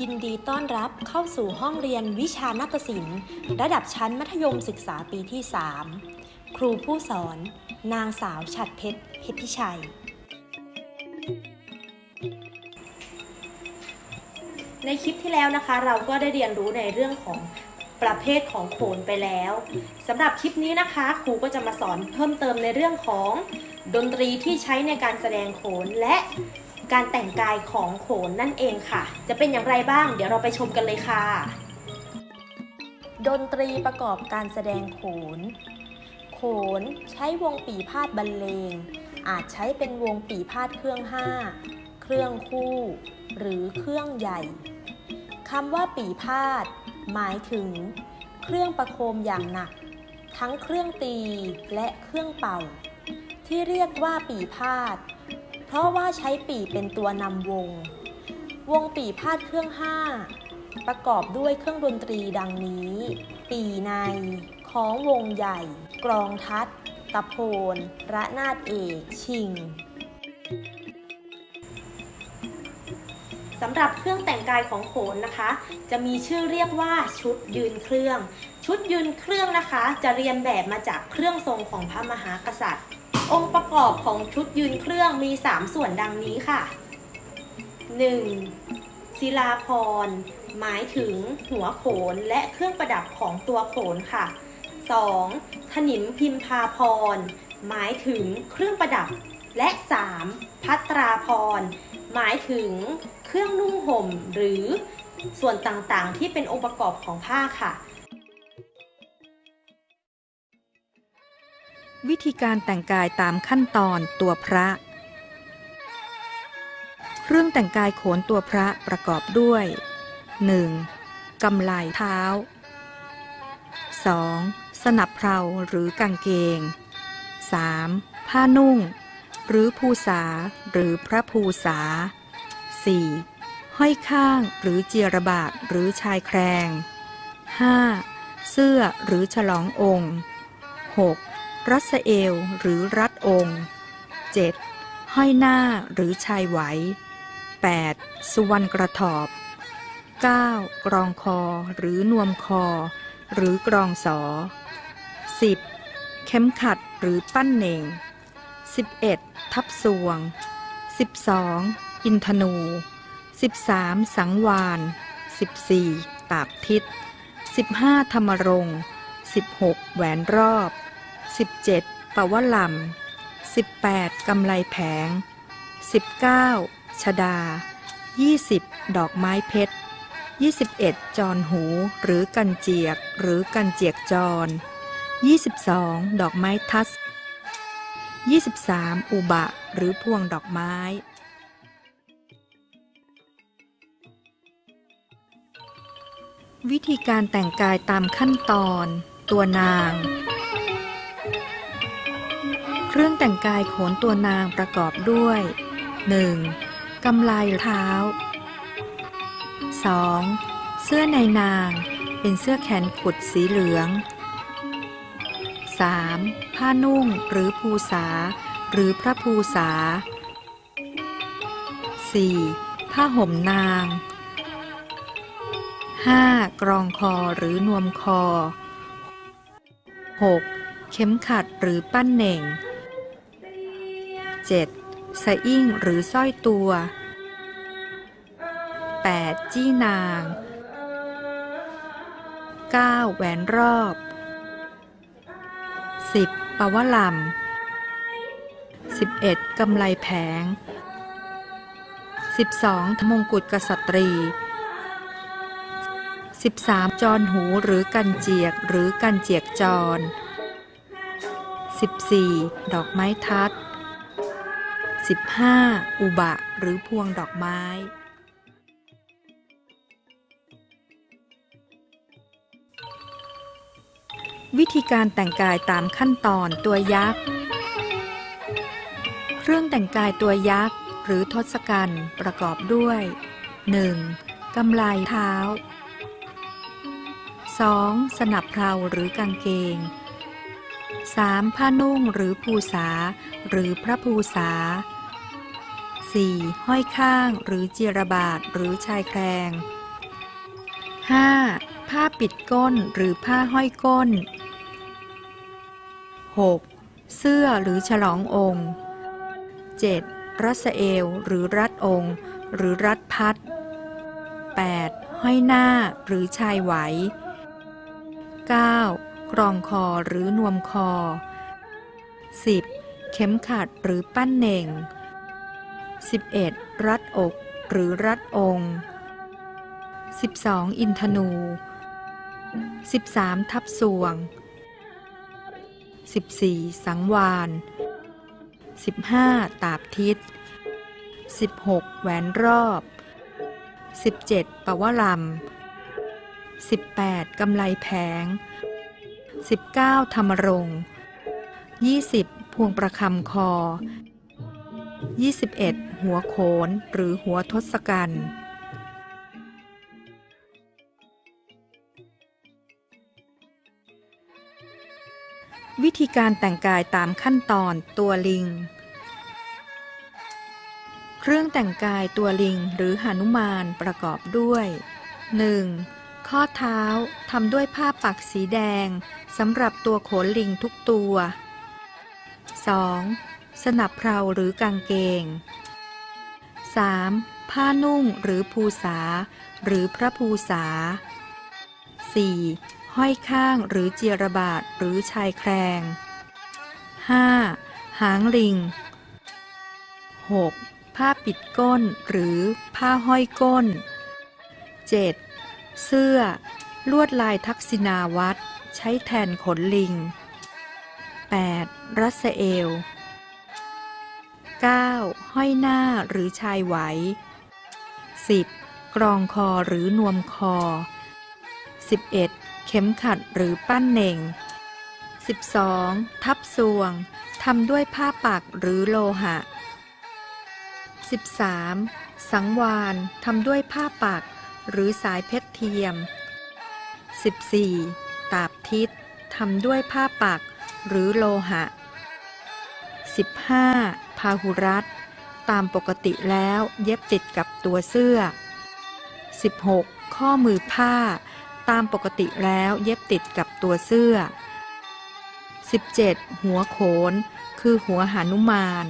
ยินดีต้อนรับเข้าสู่ห้องเรียนวิชานาฏศิลป์ ระดับชั้นมัธยมศึกษาปีที่ 3 ครูผู้สอน นางสาวฉัดเพชรเพชรพิชัย ในคลิปที่แล้วนะคะ เราก็ได้เรียนรู้ในเรื่องของประเภทของโขนไปแล้วสำหรับคลิปนี้นะคะ ครูก็จะมาสอนเพิ่มเติมในเรื่องของดนตรีที่ใช้ในการแสดงโขนและ การแต่งกายของโขนนั่นเองค่ะ จะเป็นอย่างไรบ้าง เดี๋ยวเราไปชมกันเลยค่ะ ดนตรีประกอบการแสดงโขน โขนใช้วงปีพาดบรรเลง อาจใช้เป็นวงปีพาดเครื่องห้า เครื่องคู่ หรือเครื่องใหญ่คำว่าปีพาด หมายถึง เครื่องประโคมอย่างหนัก ทั้งเครื่องตีและเครื่องเป่า ที่เรียกว่าปีพาด เพราะว่าใช้ปีเป็นตัวนำวง วงปีพาดเครื่องห้าประกอบด้วยเครื่องดนตรีดังนี้ ปีในของวงใหญ่ กรองทัดตะโพนระนาดเอก ชิงสำหรับเครื่องแต่งกายของโขนนะคะ จะมีชื่อเรียกว่าชุดยืนเครื่อง ชุดยืนเครื่องนะคะ จะเรียนแบบมาจากเครื่องทรงของพระมหากษัตริย์ องค์ประกอบของชุดยืนเครื่องมี 3 ส่วนดังนี้ค่ะ 1. ศิลาพร หมายถึงหัวโขนและเครื่องประดับของตัวโขนค่ะ 2. ถนิมพิมพาพร หมายถึงเครื่องประดับ และ 3. พัตราพร หมายถึงเครื่องนุ่งห่มหรือส่วนต่างๆ ที่เป็นองค์ประกอบของผ้าค่ะ วิธีการแต่งกายตามขั้นตอนตัวพระ เครื่องแต่งกายโขนตัวพระประกอบด้วย 1. กำไลเท้า 2. สนับเพลาหรือกางเกง 3. ผ้านุ่ง หรือภูษาหรือพระภูษา 4. ห้อยข้างหรือเจียระบาดหรือชายแครง 5. เสื้อหรือฉลององค์ 6. รัสเอวหรือรัดองค์ 7. ห้อยหน้าหรือชายไหว 8. สุวรรณกระถอบ 9. กรองคอหรือนวมคอ หรือกรองสอ 10. เข็มขัดหรือปั้นเน่ง 11. ทับสวง 12. อินทนู 13. สังวาน 14. ตากทิศ 15. ธรรมรง 16. แหวนรอบ 17. ปวะลำ 18. กำไลแผง 19. ชดา 20. ดอกไม้เพชร 21. จอนหู หรือกันเจียก หรือกันเจียกจร 22. ดอกไม้ทัส 23. อุบะ หรือพวงดอกไม้ วิธีการแต่งกายตามขั้นตอน ตัวนาง เครื่องแต่งกายโขนตัวนางประกอบด้วย 1. กำไลเท้า 2. เสื้อในนางเป็นเสื้อแขนกุดสีเหลือง 3. ผ้านุ่งหรือภูษา หรือพระภูษา 4. ผ้าห่มนาง 5. กรองคอหรือนวมคอ 6. เข็มขัดหรือปั้นเหน่ง 7. สะอิ่งหรือสร้อยตัว 8. จี้นาง 9. แหวนรอบ 10. ปาวะลำ 11. กำไลแผง 12. มงกุฎกษัตรี 13. จรหูหรือกันเจียกหรือกันเจียกจร 14. ดอกไม้ทัด 15. อุบะ หรือพวงดอกไม้ วิธีการแต่งกายตามขั้นตอนตัวยักษ์ เครื่องแต่งกายตัวยักษ์ หรือทศกัณฐ์ประกอบด้วย 1. กำไลเท้า 2. สนับเพลาหรือกางเกง 3. ผ้านุ่งหรือภูษา หรือพระภูษา 4. ห้อยข้างหรือเจียระบาดหรือชายแครง 5. ผ้าปิดก้นหรือผ้าห้อยก้น 6. เสื้อหรือฉลององค์ 7. รัสเอวหรือรัดองค์ หรือรัดพัด 8. ห้อยหน้าหรือชายไหว 9. กรองคอหรือนวมคอ 10. เข็มขัดหรือปั้นเน่ง 11. รัดอก หรือรัดองค์ 12. อินทนู 13. ทับสวง 14. สังวาน 15. ตาบทิศ 16. แหวนรอบ 17. ปวารำ 18. กำไลแผง 19. ธรรมรงค์ 20. พวงประคำคอ 21. หัวโขนหรือหัวทศกัณฐ์วิธีการแต่งกายตามขั้นตอนตัวลิง เครื่องแต่งกายตัวลิงหรือหนุมานประกอบด้วย 1. ข้อเท้าทำด้วยผ้าปักสีแดงสำหรับตัวโขนลิงทุกตัว 2. สนับเพลาหรือกางเกง 3. ผ้านุ่งหรือภูษา หรือพระภูษา 4. ห้อยข้างหรือเจียรบาดหรือชายแครง 5. หางลิง 6. ผ้าปิดก้นหรือผ้าห้อยก้น 7. เสื้อ ลวดลายทักษิณาวัดใช้แทนขนลิง 8. รัสเอล 9. ห้อยหน้าหรือชายไหว 10. กรองคอหรือนวมคอ 11. เข็มขัดหรือปั้นเน่ง 12. ทับสวงทำด้วยผ้าปักหรือโลหะ 13. สังวานทำด้วยผ้าปัก หรือสายเพชรเทียม 14. ตาบทิศทำด้วยผ้าปัก หรือโลหะ 15. พาหุรัตตามปกติแล้วเย็บติดกับตัวเสื้อ 16. ข้อมือผ้า ตามปกติแล้วเย็บติดกับตัวเสื้อ 17. หัวโขน คือหัวหานุมาน